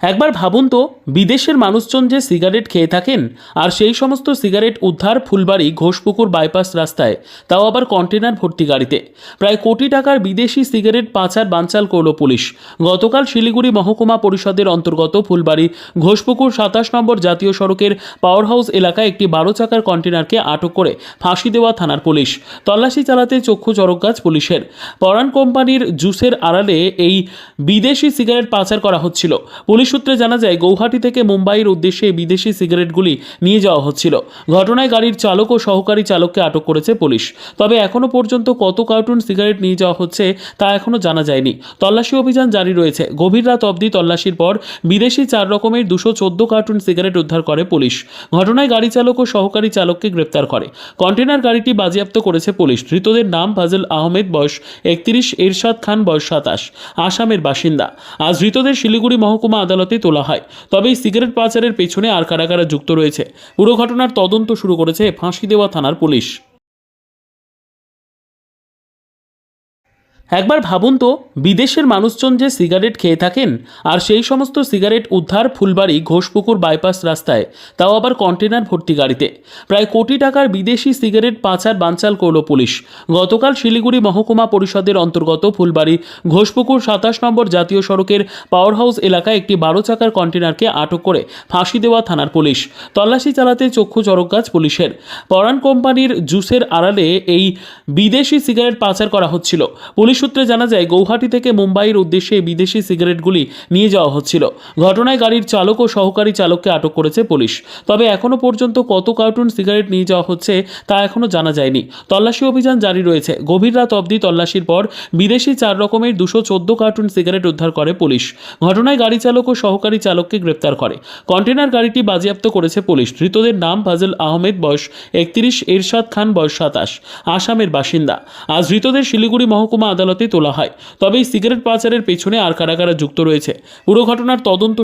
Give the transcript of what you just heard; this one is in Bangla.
একবার ভাবুন তো, বিদেশের মানুষজন যে সিগারেট খেয়ে থাকেন, আর সেই সমস্ত সিগারেট উদ্ধার ফুলবাড়ি ঘোষপুকুর বাইপাস রাস্তায়, তাও আবার কন্টেনার ভর্তি গাড়িতে। প্রায় কোটি টাকার বিদেশি সিগারেট পাচার বানচাল করল পুলিশ। গতকাল শিলিগুড়ি মহকুমা পরিষদের অন্তর্গত ফুলবাড়ি ঘোষপুকুর সাতাশ নম্বর জাতীয় সড়কের পাওয়ার হাউস এলাকায় একটি বারো চাকার কন্টেনারকে আটক করে ফাঁসি দেওয়া থানার পুলিশ। তল্লাশি চালাতে চক্ষু চরক গাছ পুলিশের। পরাণ কোম্পানির জুসের আড়ালে এই বিদেশি সিগারেট পাচার করা হচ্ছিল। পুলিশ সূত্রে জানা যায়, গৌহাটি থেকে মুম্বাইয়ের উদ্দেশ্যে বিদেশি সিগারেটগুলি নিয়ে যাওয়া হচ্ছিল। ঘটনায় গাড়ির চালক ও সহকারী চালককে আটক করেছে পুলিশ। তবে এখনও পর্যন্ত কত কার্টুন সিগারেট নিয়ে যাওয়া হচ্ছে তা এখনও জানা যায়নি। তল্লাশি অভিযান জারি রয়েছে। গভীর রাত অবধি তল্লাশির পর বিদেশি চার রকমের দুশো চোদ্দ কার্টুন সিগারেট উদ্ধার করে পুলিশ। ঘটনায় গাড়ি চালক ও সহকারী চালককে গ্রেপ্তার করে। কন্টেনার গাড়িটি বাজেয়াপ্ত করেছে পুলিশ। ধৃতদের নাম ফাজল আহমেদ, বয়স একত্রিশ, এরশাদ খান, বয়স সাতাশ, আসামের বাসিন্দা। আজ ধৃতদের শিলিগুড়ি মহকুমা আদালতে তোলা হয়। তবে এই সিগারেট পাচারের পেছনে আর কারা কারা যুক্ত রয়েছে। পুরো ঘটনার তদন্ত শুরু করেছে ফাঁসি দেওয়া থানার পুলিশ। একবার ভাবুন তো, বিদেশের মানুষজন যে সিগারেট খেয়ে থাকেন, আর সেই সমস্ত সিগারেট উদ্ধার ফুলবাড়ি ঘোষপুকুর বাইপাস রাস্তায়, তাও আবার কন্টেনার ভর্তি গাড়িতে। প্রায় কোটি টাকার বিদেশি সিগারেট পাচার বানচাল করল পুলিশ। গতকাল শিলিগুড়ি মহকুমা পরিষদের অন্তর্গত ফুলবাড়ি ঘোষপুকুর সাতাশ নম্বর জাতীয় সড়কের পাওয়ার হাউস এলাকায় একটি বারো চাকার কন্টেনারকে আটক করে ফাঁসি দেওয়া থানার পুলিশ। তল্লাশি চালাতে চক্ষু চরক গাছ পুলিশের। পরাণ কোম্পানির জুসের আড়ালে এই বিদেশি সিগারেট পাচার করা হচ্ছিল। পুলিশ সূত্রে জানা যায়, গৌহাটি থেকে মুম্বাইয়ের উদ্দেশ্যে বিদেশি সিগারেটগুলি নিয়ে যাওয়া হচ্ছিল। ঘটনায় গাড়ির চালক ও সহকারী চালককে আটক করেছে পুলিশ। তবে এখনও পর্যন্ত কত কার্টুন সিগারেট নিয়ে যাওয়া হচ্ছে তা এখনও জানা যায়নি। তল্লাশি অভিযান জারি রয়েছে। গভীর রাত অবধি তল্লাশির পর বিদেশি চার রকমের দুশো চোদ্দ কার্টুন সিগারেট উদ্ধার করে পুলিশ। ঘটনায় গাড়ি চালক ও সহকারী চালককে গ্রেপ্তার করে। কন্টেনার গাড়িটি বাজেয়াপ্ত করেছে পুলিশ। ধৃতদের নাম ফাজল আহমেদ, বয়স একত্রিশ, এরশাদ খান, বয়স সাতাশ, আসামের বাসিন্দা। আজ ধৃতদের শিলিগুড়ি মহকুমা আদালতে তোলা হয়। তবে এই সিগারেট পাচারের পেছনে আর কারা কারা যুক্ত রয়েছে। পুরো ঘটনার তদন্ত